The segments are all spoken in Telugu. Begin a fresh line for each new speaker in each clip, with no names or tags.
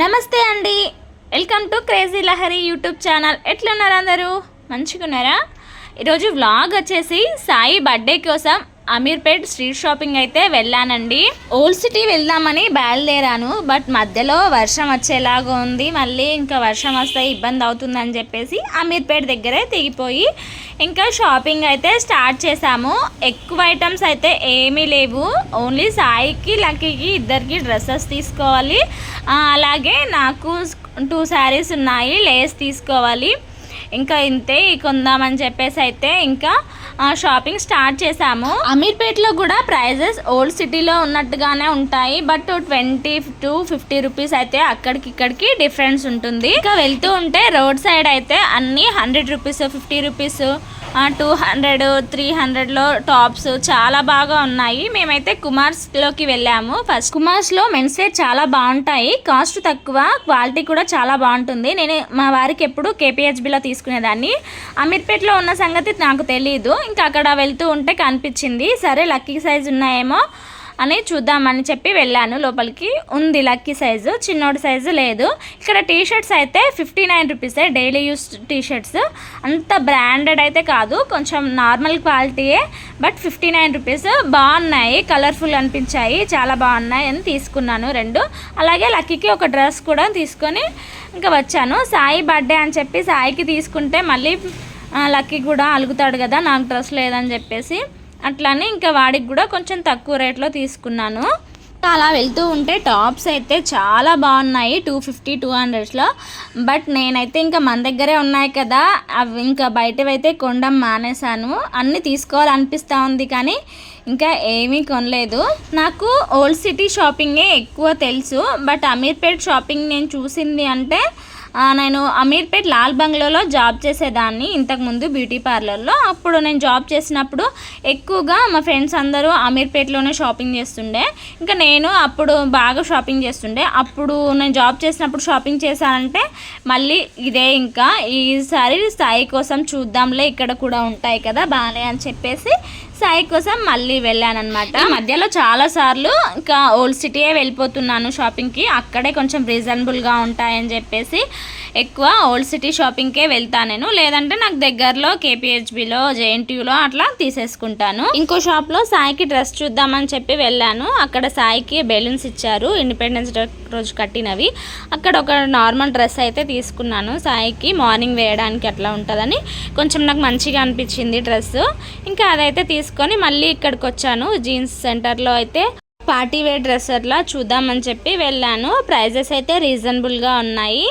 నమస్తే అండి. Welcome to crazy Lahari YouTube channel ఎట్లున్నారు అందరూ? మంచిగా ఉన్నారా ఈరోజు వ్లాగ్ వచ్చేసి సాయి బర్త్డే కోసం అమీర్పేట్ స్ట్రీట్ షాపింగ్ అయితే వెళ్ళానండి. ఓల్డ్ సిటీ వెళ్దామని బయలుదేరాను బట్ మధ్యలో వర్షం వచ్చేలాగా ఉంది. మళ్ళీ ఇంకా వర్షం వస్తే ఇబ్బంది అవుతుందని చెప్పేసి అమీర్పేట్ దగ్గరే దిగిపోయి ఇంకా షాపింగ్ అయితే స్టార్ట్ చేశాము. ఎక్కువ ఐటమ్స్ అయితే ఏమీ లేవు. ఓన్లీ సాయికి లక్కీకి ఇద్దరికి డ్రెస్సెస్ తీసుకోవాలి. అలాగే నాకు టూ శారీస్ ఉన్నాయి లేస్ తీసుకోవాలి. ఇంకా ఇంతే కొందామని చెప్పేసి అయితే ఇంకా షాపింగ్ స్టార్ట్ చేసాము అమీర్పేట్లో కూడా ప్రైజెస్ ఓల్డ్ సిటీలో ఉన్నట్టుగానే ఉంటాయి. But twenty to fifty rupees అయితే అక్కడికి ఇక్కడికి డిఫరెన్స్ ఉంటుంది. ఇంకా వెళ్తూ ఉంటే రోడ్ సైడ్ అయితే అన్ని hundred rupees fifty rupees two hundred three హండ్రెడ్లో టాప్స్ చాలా బాగా ఉన్నాయి. మేమైతే కుమార్స్లోకి వెళ్ళాము. ఫస్ట్ కుమార్స్లో మెన్స్ వేర్ చాలా బాగుంటాయి. కాస్ట్ తక్కువ క్వాలిటీ కూడా చాలా బాగుంటుంది. నేను మా వారికి ఎప్పుడు కేపీహెచ్బిలో తీసుకునేదాన్ని. అమీర్పేట్లో ఉన్న సంగతి నాకు తెలియదు ఇంకా అక్కడ వెళ్తూ ఉంటే కనిపించింది. సరే లక్కీ సైజ్ ఉన్నాయేమో. అని చూద్దామని చెప్పి వెళ్ళాను. లోపలికి ఉంది లక్కీ సైజు చిన్నోడి సైజు లేదు. ఇక్కడ టీ షర్ట్స్ అయితే ఫిఫ్టీ నైన్ రూపీసే డైలీ యూస్ టీ షర్ట్స్ అంత బ్రాండెడ్ అయితే కాదు కొంచెం నార్మల్ క్వాలిటీయే బట్ ఫిఫ్టీ నైన్ రూపీస్. బాగున్నాయి కలర్ఫుల్ అనిపించాయి చాలా బాగున్నాయి అని తీసుకున్నాను రెండు. అలాగే లక్కీకి ఒక డ్రెస్ కూడా తీసుకొని ఇంకా వచ్చాను. సాయి బర్త్డే అని చెప్పి సాయికి తీసుకుంటే మళ్ళీ లక్కీ కూడా అలుగుతాడు కదా నాకు డ్రెస్ లేదని చెప్పేసి. అట్లానే ఇంకా వాడికి కూడా కొంచెం తక్కువ రేట్లో తీసుకున్నాను. అలా వెళ్తూ ఉంటే టాప్స్ అయితే చాలా బాగున్నాయి టూ ఫిఫ్టీ టూ హండ్రెడ్స్లో. బట్ నేనైతే ఇంకా మన దగ్గరే ఉన్నాయి కదా అవి ఇంకా బయటవైతే కొనడం మానేశాను. అన్నీ తీసుకోవాలనిపిస్తూ ఉంది కానీ ఇంకా ఏమీ కొనలేదు. నాకు ఓల్డ్ సిటీ షాపింగే ఎక్కువ తెలుసు బట్ అమీర్పేట్ షాపింగ్ నేను చూసింది అంటే నేను అమీర్పేట్ లాల్ బంగ్లాలో జాబ్ చేసేదాన్ని ఇంతకుముందు బ్యూటీ పార్లర్లో. అప్పుడు నేను జాబ్ చేసినప్పుడు ఎక్కువగా మా ఫ్రెండ్స్ అందరూ అమీర్పేట్లోనే షాపింగ్ చేస్తుండే. ఇంకా నేను అప్పుడు బాగా షాపింగ్ చేస్తుండే. అప్పుడు నేను జాబ్ చేసినప్పుడు షాపింగ్ చేశానంటే మళ్ళీ ఇదే ఇంకా. ఈసారి స్థాయి కోసం చూద్దాంలే ఇక్కడ కూడా ఉంటాయి కదా బాగానే అని చెప్పేసి సాయి కోసం మళ్ళీ వెళ్ళాను అనమాట మధ్యలో చాలా సార్లు ఇంకా ఓల్డ్ సిటీయే వెళ్ళిపోతున్నాను షాపింగ్కి. అక్కడే కొంచెం రీజనబుల్గా ఉంటాయని చెప్పేసి ఎక్కువ ఓల్డ్ సిటీ షాపింగ్కే వెళ్తాను నేను. లేదంటే నాకు దగ్గరలో కేపీహెచ్బిలో జేఎన్టీయూలో అట్లా తీసేసుకుంటాను. ఇంకో షాప్లో సాయికి డ్రెస్ చూద్దామని చెప్పి వెళ్ళాను. అక్కడ సాయికి బెలూన్స్ ఇచ్చారు. ఇండిపెండెన్స్ డే రోజు కట్టినవి. అక్కడ ఒక నార్మల్ డ్రెస్ అయితే తీసుకున్నాను. సాయికి మార్నింగ్ వేయడానికి అట్లా ఉంటుందని. కొంచెం నాకు మంచిగా అనిపించింది డ్రెస్ ఇంకా అదైతే తీసుకొని మళ్ళీ ఇక్కడికి వచ్చాను జీన్స్ సెంటర్లో అయితే పార్టీ వేర్ డ్రెస్ అట్లా చూద్దామని చెప్పి వెళ్ళాను. ప్రైజెస్ అయితే రీజనబుల్గా ఉన్నాయి.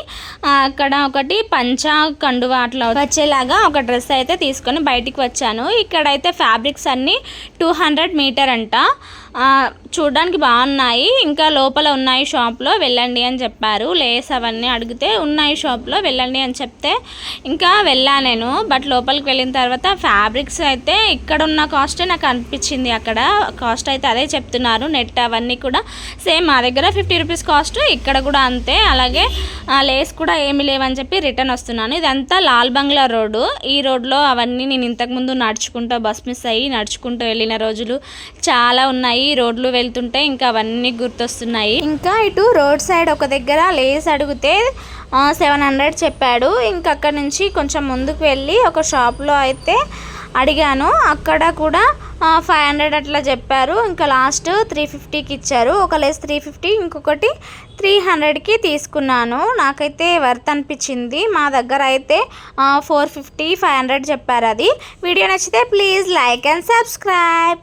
అక్కడ ఒకటి పంచా కండువా అట్లా వచ్చేలాగా ఒక డ్రెస్ అయితే తీసుకొని బయటికి వచ్చాను. ఇక్కడైతే ఫ్యాబ్రిక్స్ అన్నీ టూ హండ్రెడ్ మీటర్ అంట. చూడడానికి బాగున్నాయి. ఇంకా లోపల ఉన్నాయి షాప్లో వెళ్ళండి అని చెప్పారు. లేస్ అవన్నీ అడిగితే ఉన్నాయి షాప్లో వెళ్ళండి అని చెప్తే ఇంకా వెళ్ళాను నేను. బట్ లోపలికి వెళ్ళిన తర్వాత ఫ్యాబ్రిక్స్ అయితే ఇక్కడ ఉన్న కాస్టే నాకు అనిపించింది అక్కడ. కాస్ట్ అయితే అదే చెప్తున్నారు. నెట్ అవన్నీ కూడా సేమ్ మా దగ్గర ఫిఫ్టీ రూపీస్ కాస్ట్ ఇక్కడ కూడా అంతే. అలాగే లేస్ కూడా ఏమీ లేవని చెప్పి రిటర్న్ వస్తున్నాను. ఇదంతా లాల్ బంగ్లా రోడ్డు. ఈ రోడ్లో అవన్నీ నేను ఇంతకుముందు నడుచుకుంటూ బస్ మిస్ అయ్యి నడుచుకుంటూ వెళ్ళిన రోజులు చాలా ఉన్నాయి. ఈ రోడ్లు వెళ్తుంటే ఇంకా అవన్నీ గుర్తొస్తున్నాయి. ఇంకా ఇటు రోడ్ సైడ్ ఒక దగ్గర లేస్ అడిగితే సెవెన్ హండ్రెడ్ చెప్పాడు. ఇంకా అక్కడ నుంచి కొంచెం ముందుకు వెళ్ళి ఒక షాప్లో అయితే అడిగాను. అక్కడ కూడా ఫైవ్ హండ్రెడ్ అట్లా చెప్పారు. ఇంకా లాస్ట్ త్రీ ఫిఫ్టీకి ఇచ్చారు. ఒక లేస్ త్రీ ఫిఫ్టీ ఇంకొకటి త్రీ హండ్రెడ్కి తీసుకున్నాను. నాకైతే వర్త్ అనిపించింది. మా దగ్గర అయితే ఫోర్ ఫిఫ్టీ ఫైవ్ హండ్రెడ్ చెప్పారు అది. వీడియో నచ్చితే ప్లీజ్ లైక్ అండ్ సబ్స్క్రైబ్.